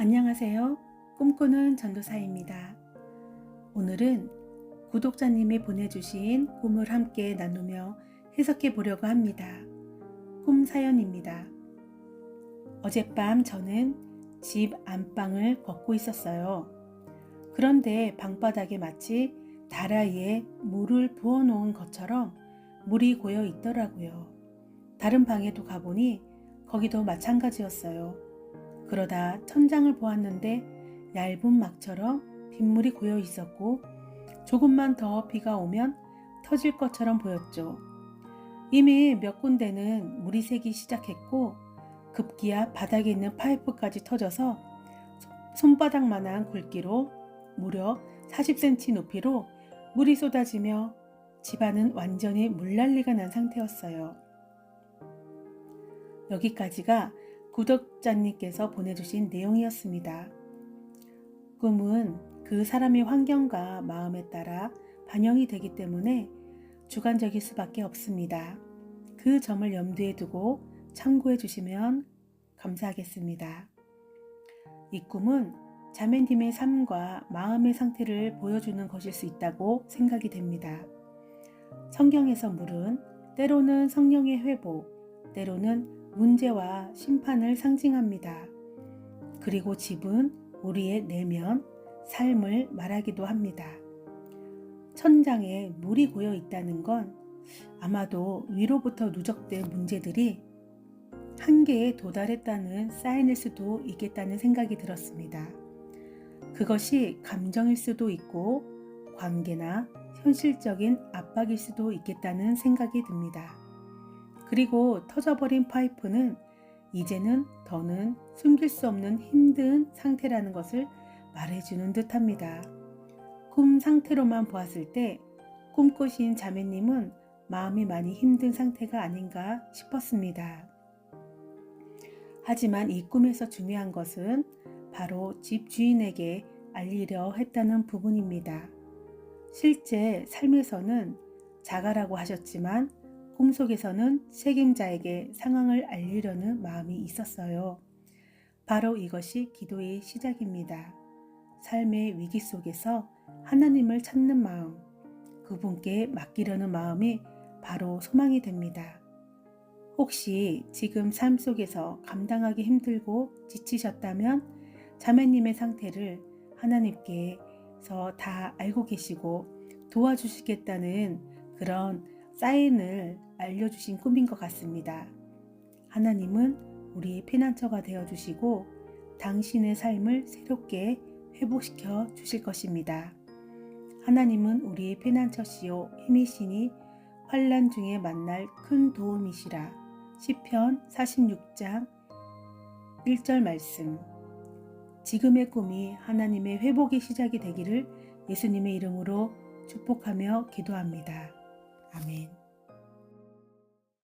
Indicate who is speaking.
Speaker 1: 안녕하세요. 꿈꾸는 전도사입니다. 오늘은 구독자님이 보내주신 꿈을 함께 나누며 해석해 보려고 합니다. 꿈 사연입니다. 어젯밤 저는 집 안방을 걷고 있었어요. 그런데 방바닥에 마치 다라이에 물을 부어 놓은 것처럼 물이 고여 있더라고요. 다른 방에도 가보니 거기도 마찬가지였어요. 그러다 천장을 보았는데 얇은 막처럼 빗물이 고여 있었고 조금만 더 비가 오면 터질 것처럼 보였죠. 이미 몇 군데는 물이 새기 시작했고 급기야 바닥에 있는 파이프까지 터져서 손바닥만한 굵기로 무려 40cm 높이로 물이 쏟아지며 집안은 완전히 물난리가 난 상태였어요. 여기까지가 구독자님께서 보내주신 내용이었습니다. 꿈은 그 사람의 환경과 마음에 따라 반영이 되기 때문에 주관적일 수밖에 없습니다. 그 점을 염두에 두고 참고해 주시면 감사하겠습니다. 이 꿈은 자매님의 삶과 마음의 상태를 보여주는 것일 수 있다고 생각이 됩니다. 성경에서 물은 때로는 성령의 회복, 때로는 문제와 심판을 상징합니다. 그리고 집은 우리의 내면, 삶을 말하기도 합니다. 천장에 물이 고여 있다는 건 아마도 위로부터 누적된 문제들이 한계에 도달했다는 사인일 수도 있겠다는 생각이 들었습니다. 그것이 감정일 수도 있고 관계나 현실적인 압박일 수도 있겠다는 생각이 듭니다. 그리고 터져버린 파이프는 이제는 더는 숨길 수 없는 힘든 상태라는 것을 말해주는 듯 합니다. 꿈 상태로만 보았을 때 꿈꾸신 자매님은 마음이 많이 힘든 상태가 아닌가 싶었습니다. 하지만 이 꿈에서 중요한 것은 바로 집 주인에게 알리려 했다는 부분입니다. 실제 삶에서는 자가라고 하셨지만 꿈속에서는 책임자에게 상황을 알리려는 마음이 있었어요. 바로 이것이 기도의 시작입니다. 삶의 위기 속에서 하나님을 찾는 마음, 그분께 맡기려는 마음이 바로 소망이 됩니다. 혹시 지금 삶 속에서 감당하기 힘들고 지치셨다면 자매님의 상태를 하나님께서 다 알고 계시고 도와주시겠다는 그런 사인을 알려주신 꿈인 것 같습니다. 하나님은 우리의 피난처가 되어주시고 당신의 삶을 새롭게 회복시켜 주실 것입니다. 하나님은 우리의 피난처시요 힘이시니 환란 중에 만날 큰 도움이시라. 시편 46장 1절 말씀. 지금의 꿈이 하나님의 회복의 시작이 되기를 예수님의 이름으로 축복하며 기도합니다. 아멘.